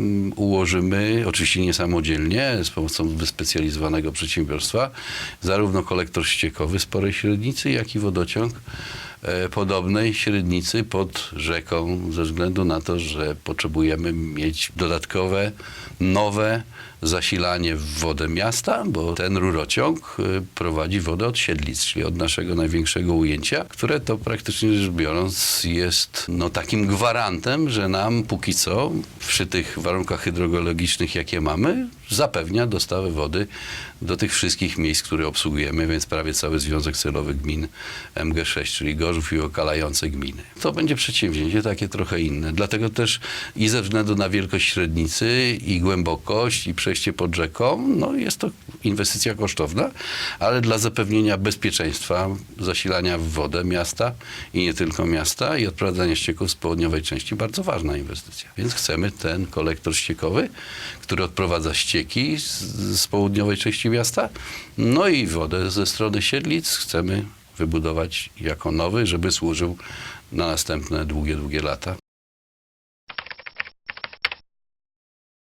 mm, ułożymy, oczywiście nie samodzielnie, z pomocą wyspecjalizowanego przedsiębiorstwa, zarówno kolektor ściekowy sporej średnicy, jak i wodociąg podobnej średnicy pod rzeką, ze względu na to, że potrzebujemy mieć dodatkowe, nowe zasilanie w wodę miasta, bo ten rurociąg y, prowadzi wodę od Siedlic, czyli od naszego największego ujęcia, które to praktycznie rzecz biorąc jest no, takim gwarantem, że nam póki co przy tych warunkach hydrogeologicznych, jakie mamy, zapewnia dostawę wody do tych wszystkich miejsc, które obsługujemy, więc prawie cały Związek Celowy Gmin MG6, czyli Gorzów i okalające gminy. To będzie przedsięwzięcie takie trochę inne. Dlatego też i ze względu na wielkość średnicy i głębokość i przejście pod rzeką, no jest to inwestycja kosztowna, ale dla zapewnienia bezpieczeństwa zasilania w wodę miasta i nie tylko miasta i odprowadzania ścieków z południowej części bardzo ważna inwestycja. Więc chcemy ten kolektor ściekowy, który odprowadza ścieki z, z południowej części miasta, no i wodę ze strony Siedlic chcemy wybudować jako nowy, żeby służył na następne długie, długie lata.